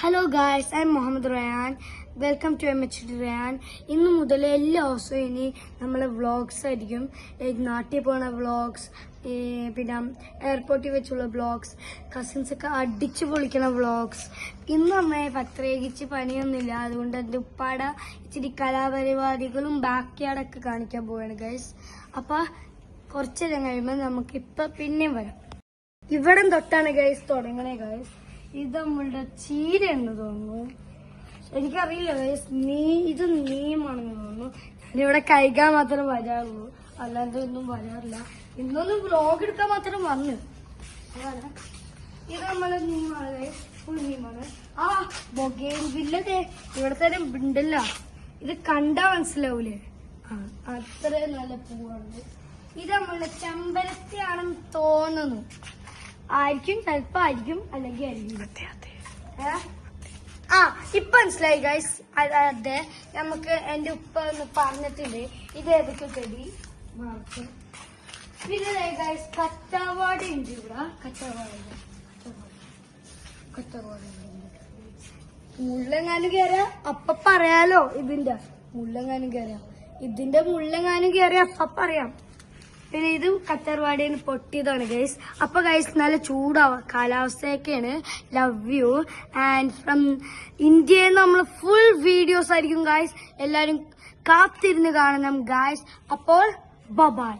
Hello guys I Muhammad Rayan welcome to M H Rayan ഇന്ന് മുതൽ എല്ലാ ദിവസവും ഇനി നമ്മളെ വ്ളോഗ്സ് ആയിരിക്കും. നാട്ടിൽ പോണ വ്ളോഗ്സ് പിന്നെ എയർപോർട്ടിൽ വെച്ചുള്ള വ്ളോഗ്സ് കസിൻസൊക്കെ അടിച്ചു പൊളിക്കണ വ്ളോഗ്സ് ഇന്ന് അമ്മയെ പ്രത്യേകിച്ച് പണിയൊന്നുമില്ല. അതുകൊണ്ട് എന്റെ ഉപ്പാട ഇച്ചിരി കലാപരിപാടികളും ബാക്ക് യാർഡൊക്കെ കാണിക്കാൻ പോവാണ് ഗൈസ് അപ്പോൾ കുറച്ചേരം കഴിയുമ്പോൾ നമുക്ക് ഇപ്പം പിന്നെയും വരാം. ഇവിടം തൊട്ടാണ് ഗൈസ് തുടങ്ങണേ ഗൈസ് ഇത് നമ്മളുടെ ചീരയെന്ന് തോന്നുന്നു. എനിക്കറിയില്ല നീ ഇത് നീമാണെന്ന് തോന്നുന്നു. ഞാനിവിടെ കഴിക്കാൻ മാത്രം വരാറുള്ളൂ. അല്ലാണ്ട് ഒന്നും വരാറില്ല. ഇന്നൊന്നും വ്ലോഗ് എടുക്കാൻ മാത്രം വന്നു. ഇത് നമ്മളെ നീമാണ് ഫുൾ നീമാണ് ആ ബൊഗേൻ ഇല്ലതേ ഇവിടെ തന്നെ ഉണ്ടല്ലോ. ഇത് കണ്ടാ മനസ്സിലാവൂലേ? ആ അത്രയും നല്ല പൂവാണ്. ഇത് നമ്മളുടെ ചെമ്പരത്തിയാണെന്ന് തോന്നുന്നു. ആയിരിക്കും ചിലപ്പോ ആയിരിക്കും അല്ലെങ്കിൽ ആയിരിക്കും? ആ ഇപ്പൊ മനസ്സിലായി ഗൈസ് അതെ നമുക്ക് എന്റെ ഉപ്പ ഒന്ന് പറഞ്ഞിട്ടുണ്ട്. ഇത് ഏതൊക്കെ ചെടി? മാർക്ക് പിന്നെ ഗൈസ് കറ്റാവാടി ഉണ്ട് ഇവിടെ. കറ്റാവാടി കറ്റാവാടി മുള്ളെങ്ങാനും കയറിയ അപ്പ പറയാലോ ഇതിന്റെ മുള്ളെങ്ങാനും കയറിയ ഇതിന്റെ മുള്ളെങ്ങാനും കയറിയ അപ്പ പറയാം. പിന്നെ ഇത് കത്തർവാടിയിൽ പൊട്ടിയതാണ് ഗൈസ് അപ്പൊ ഗൈസ് നല്ല ചൂടാവ കാലാവസ്ഥയൊക്കെയാണ്. ലവ് യു ആൻഡ് ഫ്രം ഇന്ത്യയിൽ നമ്മൾ ഫുൾ വീഡിയോസ് ആയിരിക്കും ഗൈസ് എല്ലാരും കാത്തിരുന്ന് കാണണം ഗൈസ് അപ്പോൾ ബബായ്